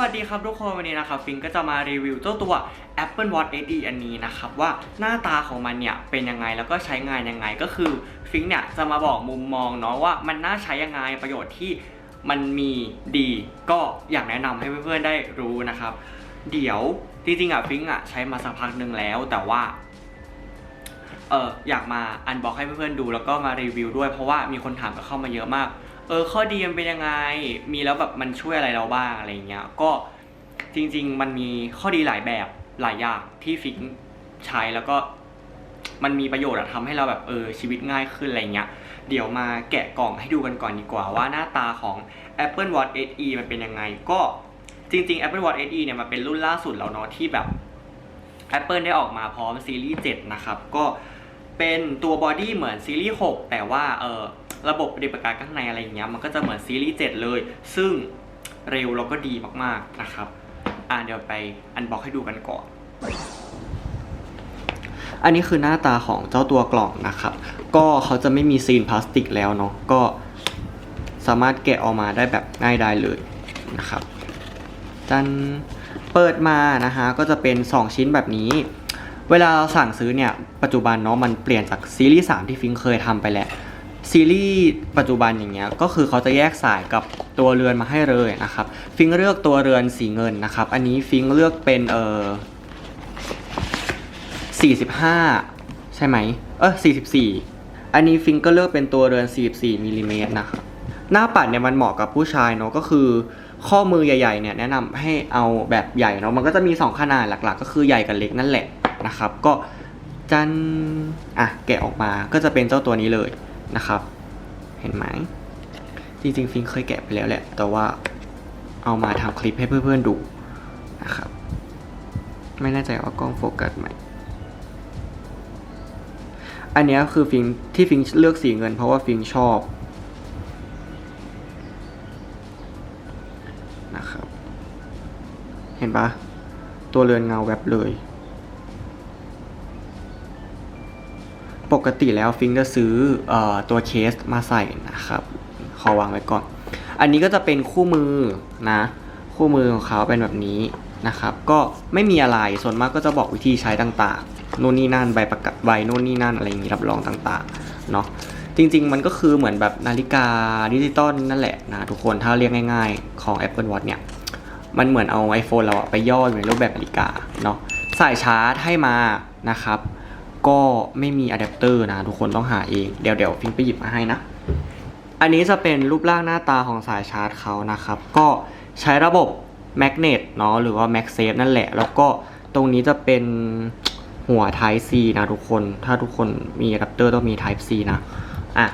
วัสดีครับทุกคนวันนี้นะครับฟิงก็จะมารีวิวเจ้าตัว Apple Watch SE อันนี้นะครับว่าหน้าตาของมันเนี่ยเป็นยังไงแล้วก็ใช้งานยังไงก็คือฟิงเนี่ยจะมาบอกมุมมองเนาะว่ามันน่าใช้ยังไงประโยชน์ที่มันมีดีก็อยากแนะนำให้เพื่อนๆได้รู้นะครับ เดี๋ยวจริงๆอะฟิงอะใช้มาสักพักหนึ่งแล้วแต่ว่าเอออยากมาอันบอกให้เพื่อนๆดูแล้วก็มารีวิวด้วยเพราะว่ามีคนถามกันเข้ามาเยอะมาก เออข้อดีมันเป็นยังไง มีแล้วแบบมันช่วยอะไรเราบ้างอะไรเงี้ย ก็จริง ๆ มันมีข้อดีหลายแบบหลายอย่างที่ฟิกใช้แล้วก็มันมีประโยชน์อะทำให้เราแบบเออชีวิตง่ายขึ้นอะไรเงี้ย เดี๋ยวมาแกะกล่องให้ดูกันก่อนดีกว่าว่าหน้าตาของ Apple Watch SE มันเป็นยังไง ก็จริง ๆ Apple Watch SE เนี่ยมันเป็นรุ่นล่าสุดแล้วเนาะที่แบบ Apple ได้ออกมาพร้อมซีรีส์7นะครับ ก็เป็นตัวบอดี้เหมือนซีรีส์6แต่ว่าเออ ระบบปฏิบัติการข้างในอะไรอย่างเงี้ยมันก็จะเหมือนซีรีส์7เลย ซึ่งเร็วแล้วก็ดีมากๆนะครับ อ่าเดี๋ยวไปอันบอกให้ดูกันก่อน อันนี้คือหน้าตาของเจ้าตัวกล่องนะครับ ก็เขาจะไม่มีซีนพลาสติกแล้วเนาะก็สามารถแกะออกมาได้แบบง่ายได้เลยนะครับจันเปิดมานะฮะก็จะเป็น 2 ชิ้นแบบนี้ เวลาเราสั่งซื้อเนี่ย ปัจจุบันเนาะมันเปลี่ยนจากซีรีส์3ที่ฟิงเคยทำไปแล้ว ซีรีส์ปัจจุบันอย่างเงี้ยก็คือเขาจะแยกสายกับตัวเรือนมาให้เลยนะครับ ฟิงเลือกตัวเรือนสีเงินนะครับ อันนี้ฟิงเลือกเป็นเออ45 ใช่ไหมเออ44 อันนี้ฟิงก็เลือกเป็นตัวเรือน 44มิลลิเมตรนะครับหน้าปัดเนี่ยมันเหมาะกับผู้ชายเนาะก็คือ ข้อมือใหญ่ๆเนี่ยแนะนำให้เอาแบบใหญ่เนาะมันก็จะมี 2 ขนาดหลักๆ ก็คือใหญ่กับเล็กนั่นแหละนะครับ ก็จันอะแกะออกมาก็จะเป็นเจ้าตัวนี้เลย นะครับ เห็นไหมจริงๆฟิงเคยแกะไปแล้วแหละ แต่ว่าเอามาทำคลิปให้เพื่อนๆดูนะครับ ไม่แน่ใจว่ากล้องโฟกัสไหม อันนี้คือฟิงที่ฟิงเลือกสีเงินเพราะว่าฟิงชอบนะครับ เห็นปะตัวเรือนเงาแวบเลย ปกติแล้วฟิงจะซื้อออตัวเคสมาใส่นะครับขอวางไว้ก่อน อันนี้ก็จะเป็นคู่มือนะ คู่มือของเขาเป็นแบบนี้นะครับ ก็ไม่มีอะไรส่วนมากก็จะบอกวิธีใช้ต่างๆ โน่นนี่นั่นใบประกาศใบโน่นนี่นั่นอะไรอย่างนี้รับรองต่างๆเนาะจริงๆ มันก็คือเหมือนแบบนาฬิกาดิจิตอลนั่นแหละนะทุกคนถ้าเรียกง่ายๆ ของ Apple Watch เนี่ย มันเหมือนเอา iPhone เราอะไปย่ออยู่ในรูปแบบนาฬิกาเนาะสายชาร์จให้มานะครับ ก็ไม่มีอะแดปเตอร์นะทุกคนต้องหาเอง เดี๋ยวเดี๋ยวฟิงไปหยิบมาให้นะ อันนี้จะเป็นรูปร่างหน้าตาของสายชาร์จเขานะครับ ก็ใช้ระบบแมกเนตเนาะหรือว่า MagSafe นั่นแหละ แล้วก็ตรงนี้จะเป็นหัว Type C นะทุกคน ถ้าทุกคนมีอะแดปเตอร์ต้องมี Type C นะ อะ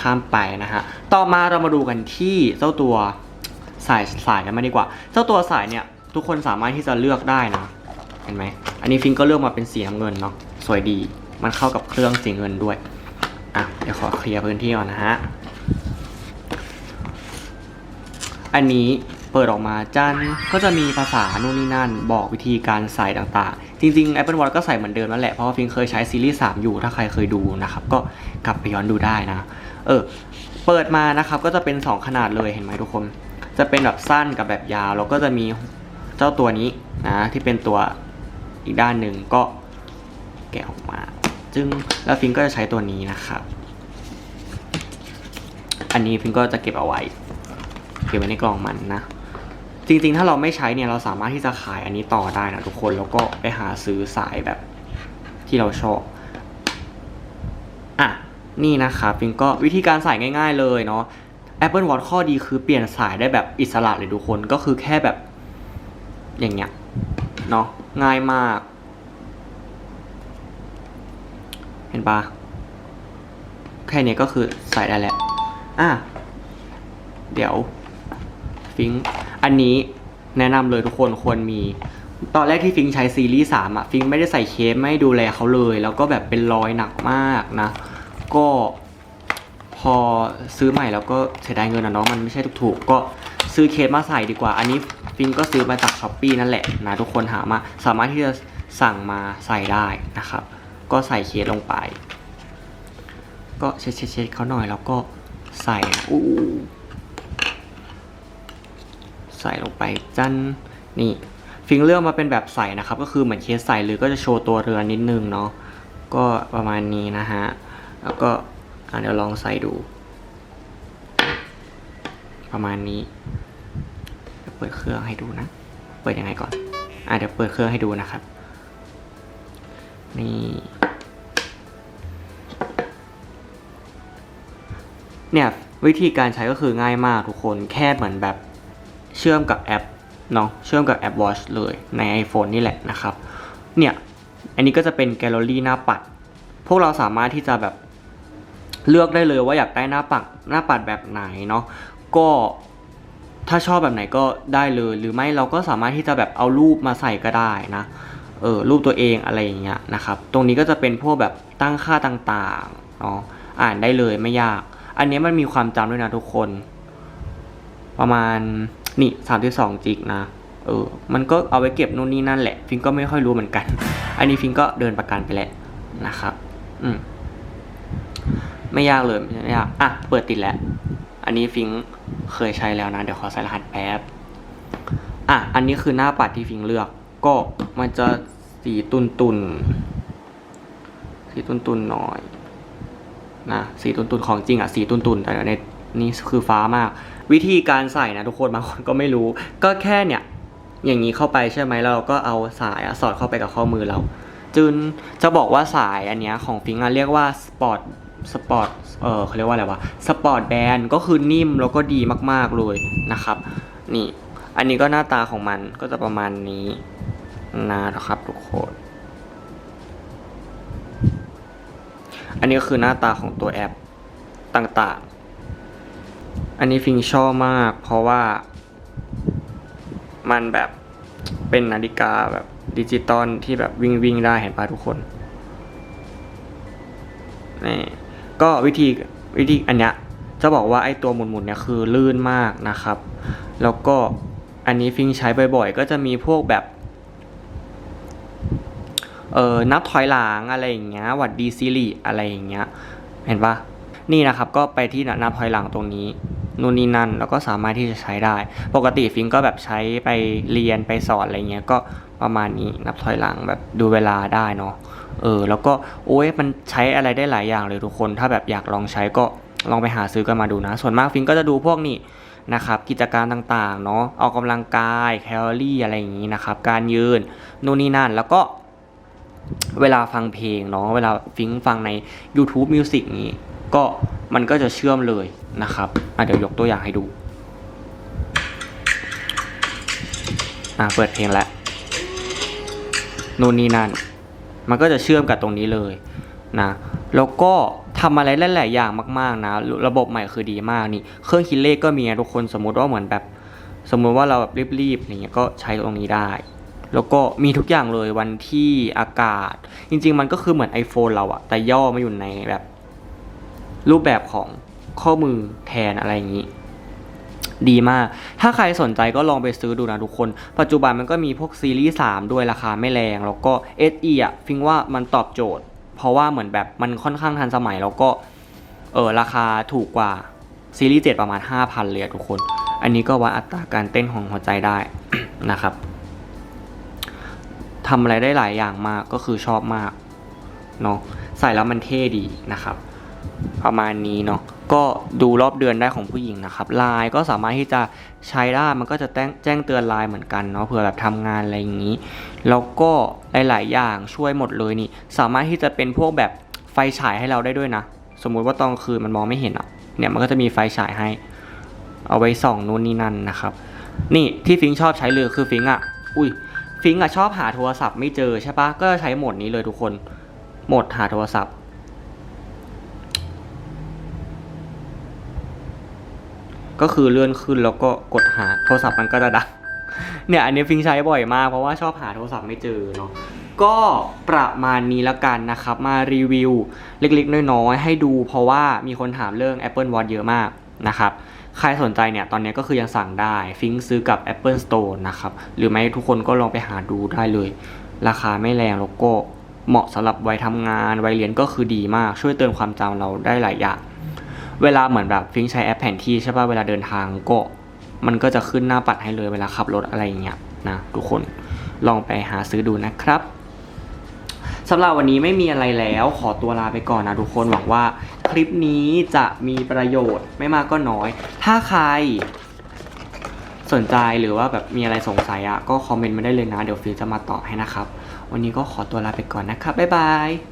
ข้ามไปนะฮะ ต่อมาเรามาดูกันที่เจ้าตัวสายสายกันมาดีกว่า เจ้าตัวสายเนี่ย ทุกคนสามารถที่จะเลือกได้นะ เห็นไหม อันนี้ฟิงก็เลือกมาเป็นสีน้ำเงินเนาะ สวยดี มันเข้ากับเครื่องสีเงินด้วย อะ เดี๋ยวขอเคลียร์พื้นที่ก่อนนะฮะ อันนี้เปิดออกมาจันก็จะมีภาษานู่นนี่นั่น บอกวิธีการใส่ต่างๆ จริงๆ Apple Watch ก็ใส่เหมือนเดิมนั่นแหละ เพราะว่าฟิงเคยใช้ซีรีส์ 3 อยู่ ถ้าใครเคยดูนะครับ ก็กลับไปย้อนดูได้นะ เออ เปิดมานะครับ ก็จะเป็น 2 ขนาดเลย เห็นไหมทุกคน จะเป็นแบบสั้นกับแบบยาว แล้วก็จะมีเจ้าตัวนี้นะ ที่เป็นตัวอีกด้านหนึ่งก็ แกะออกมา จึงแล้วฟิงก็จะใช้ตัวนี้นะครับอันนี้ฟิงก็จะเก็บเอาไว้ เก็บไว้ในกล่องมันนะ จริงๆ ถ้าเราไม่ใช้เนี่ยเราสามารถที่จะขายอันนี้ต่อได้นะทุกคนแล้วก็ไปหาซื้อสายแบบที่เราชอบอะนี่นะครับฟิงก็วิธีการใส่ง่าย ๆ เลยเนาะ Apple Watch ข้อดีคือเปลี่ยนสายได้แบบอิสระเลยทุกคนก็คือแค่แบบ อย่างเงี้ยเนาะง่ายมาก เห็นปะแค่นี้ก็คือใส่ได้แล้วอะเดี๋ยวฟิงอันนี้แนะนำเลยทุกคนควรมี ตอนแรกที่ฟิงใช้ซีรีส์3อะฟิงไม่ได้ใส่เคสไม่ดูแลเขาเลย แล้วก็แบบเป็นรอยหนักมากนะ ก็พอซื้อใหม่แล้วก็เสียดายเงินนะเนาะมันไม่ใช่ถูกๆก็ซื้อเคสมาใส่ดีกว่า อันนี้ฟิงก็ซื้อมาจากช้อปปีนั่นแหละนะทุกคนหามาสามารถที่จะสั่งมาใส่ได้นะครับ ก็ใส่เคสลงไป ก็เช็ดๆๆเขาหน่อยแล้วก็ใส่อู้ใส่ลงไปจันนี่ฟิงเลือกมาเป็นแบบใส่นะครับ ก็คือเหมือนเคสใส่หรือก็จะโชว์ตัวเรือนิดนึงเนาะก็ประมาณนี้นะฮะแล้วก็เดี๋ยวลองใส่ดู ประมาณนี้เดี๋ยวเปิดเครื่องให้ดูนะ เปิดยังไงก่อนอะเดี๋ยวเปิดเครื่องให้ดูนะครับ นี่ เนี่ยวิธีการใช้ก็คือง่ายมากทุกคนแค่เหมือนแบบเชื่อมกับแอปเนาะเชื่อมกับแอป Watch เลยใน iPhone นี่แหละนะครับ เนี่ยอันนี้ก็จะเป็นแกลเลอรี่หน้าปัด พวกเราสามารถที่จะแบบเลือกได้เลยว่าอยากได้หน้าปัดหน้าปัดแบบไหนเนาะก็ถ้าชอบแบบไหนก็ได้เลยหรือไม่เราก็สามารถที่จะแบบเอารูปมาใส่ก็ได้นะเออรูปตัวเองอะไรอย่างเงี้ยนะครับ ตรงนี้ก็จะเป็นพวกแบบตั้งค่าต่างๆเนาะอ่านได้เลยไม่ยาก อันนี้มันมีความจำด้วยนะทุกคน ประมาณนี่สามที่สองจิกนะ เออ มันก็เอาไว้เก็บนู่นนี่นั่นแหละ ฟิงก็ไม่ค่อยรู้เหมือนกัน อันนี้ฟิงก็เดินประกันไปแล้วนะครับ อืม ไม่ยากเลยไม่ยาก อะ เปิดติดแล้ว อันนี้ฟิงเคยใช้แล้วนะ เดี๋ยวขอใส่รหัสแป๊บ อะ อันนี้คือหน้าปัดที่ฟิงเลือก ก็มันจะสีตุนตุนสีตุนตุนหน่อย นะสีตุนตุนๆของจริงอะสีตุนตุนๆแต่ในนี่คือฟ้ามาก วิธีการใส่นะทุกคนบางคนก็ไม่รู้ ก็แค่เนี่ย อย่างนี้เข้าไปใช่ไหมแล้วเราก็เอาสายอสอดเข้าไปกับข้อมือเราจึนจะบอกว่าสายอันเนี้ยของฟิงอะเรียกว่าสปอร์ตสปอร์ตเออเขาเรียกว่าอะไรวะสปอร์ตแบนก็คือนิ่มแล้วก็ดีมากๆเลยนะครับ นี่ อันนี้ก็หน้าตาของมันก็จะประมาณนี้นะครับทุกคน อันนี้ก็คือหน้าตาของตัวแอปต่างๆ อันนี้ฟิงชอบมาก เพราะว่ามันแบบเป็นนาฬิกาแบบดิจิตอลที่แบบวิ่งวิ่งได้เห็นป่ะทุกคนนี่ก็วิธีวิธีอันเนี้ยจะบอกว่าไอ้ตัวหมุนๆเนี่ยคือลื่นมากนะครับ แล้วก็อันนี้ฟิงใช้บ่อยๆ ก็จะมีพวกแบบ เออนับถอยหลังอะไรอย่างเงี้ยหวัดดีซิริอะไรอย่างเงี้ยเห็นปะนี่นะครับก็ไปที่นับถอยหลังตรงนี้นู่นนี่นั่นแล้วก็สามารถที่จะใช้ได้ ปกติฟิงก็แบบใช้ไปเรียนไปสอนอะไรเงี้ยก็ประมาณนี้นับถอยหลังแบบดูเวลาได้เนาะเออแล้วก็โอ้ยมันใช้อะไรได้หลายอย่างเลยทุกคน ถ้าแบบอยากลองใช้ก็ลองไปหาซื้อกันมาดูนะ ส่วนมากฟิงก็จะดูพวกนี้นะครับกิจการต่างๆเนาะออกกำลังกายแคลอรี่อะไรอย่างนี้นะครับการยืนนู่นนี่นั่นแล้วก็ เวลาฟังเพลงเนาะเวลาฟิงฟังใน YouTube Music นี้ ก็มันก็จะเชื่อมเลยนะครับอะเดี๋ยวยกตัวอย่างให้ดูอะเปิดเพลงแล้วนู่นนี่นั่น มันก็จะเชื่อมกับตรงนี้เลยนะแล้วก็ทำอะไรหลาย ๆ อย่างมาก ๆ นะ ระบบใหม่คือดีมากนี่ เครื่องคิดเลขก็มีนะทุกคนสมมุติว่าเหมือนแบบ สมมุติว่าเราแบบรีบ ๆ อย่างเงี้ยก็ใช้ตรงนี้ได้ แล้วก็มีทุกอย่างเลยวันที่อากาศ จริง ๆ มันก็คือเหมือน iPhone เราอะแต่ย่อมาอยู่ในแบบ รูปแบบของข้อมือแทนอะไรอย่างนี้ ดีมาก ถ้าใครสนใจก็ลองไปซื้อดูนะทุกคน ปัจจุบันมันก็มีพวกซีรีส์3ด้วยราคาไม่แรง แล้วก็ SE อะฟิงว่ามันตอบโจทย์ เพราะว่าเหมือนแบบมันค่อนข้างทันสมัย แล้วก็เออราคาถูกกว่าซีรีส์7ประมาณ 5,000เลยอะทุกคน อันนี้ก็วัดอัตราการเต้นของหัวใจได้นะครับ ทำอะไรได้หลายอย่างมากก็คือชอบมากเนาะใส่แล้วมันเท่ดีนะครับ ประมาณนี้เนาะก็ดูรอบเดือนได้ของผู้หญิงนะครับไลน์ก็สามารถที่จะใช้ได้มันก็จะแจ้งเตือนไลน์เหมือนกันเนาะเผื่อแบบทำงานอะไรอย่างนี้ แล้วก็หลาย ๆ อย่างช่วยหมดเลยนี่ สามารถที่จะเป็นพวกแบบไฟฉายให้เราได้ด้วยนะ สมมุติว่าตอนคืนมันมองไม่เห็นอะเนี่ยมันก็จะมีไฟฉายให้ เอาไว้ส่องนู่นนี่นั่นนะครับ นี่ที่ฟิงชอบใช้เลยคือฟิงอะ อุ้ย ฟิงอะชอบหาโทรศัพท์ไม่เจอใช่ปะก็ใช้โหมดนี้เลยทุกคน โหมดหาโทรศัพท์ ก็คือเลื่อนขึ้นแล้วก็กดหาโทรศัพท์มันก็จะดังเนี่ยอันนี้ฟิงใช้บ่อยมากเพราะว่าชอบหาโทรศัพท์ไม่เจอเนาะก็ประมาณนี้ละกันนะครับ มารีวิวเล็กๆ น้อยๆ ให้ดูเพราะว่ามีคนถามเรื่อง Apple Watch เยอะมากนะครับ ใครสนใจเนี่ยตอนนี้ก็คือยังสั่งได้ฟิงซื้อกับ Apple Store นะครับหรือไม่ทุกคนก็ลองไปหาดูได้เลย ราคาไม่แรงแล้วก็เหมาะสำหรับวัยทำงานวัยเรียนก็คือดีมากช่วยเตือนความจำเราได้หลายอย่าง เวลาเหมือนแบบฟิงใช้แอปแผนที่ใช่ป่ะเวลาเดินทางก็มันก็จะขึ้นหน้าปัดให้เลยเวลาขับรถอะไรอย่างเงี้ยนะทุกคนลองไปหาซื้อดูนะครับ สำหรับวันนี้ไม่มีอะไรแล้ว ขอตัวลาไปก่อนนะทุกคนหวังว่าคลิปนี้จะมีประโยชน์ไม่มากก็น้อย ถ้าใครสนใจหรือว่าแบบมีอะไรสงสัยอะ่ะก็คอมเมนต์มาได้เลยนะ เดี๋ยวฟิลจะมาตอบให้นะครับ วันนี้ก็ขอตัวลาไปก่อนนะครับบ๊ายบาย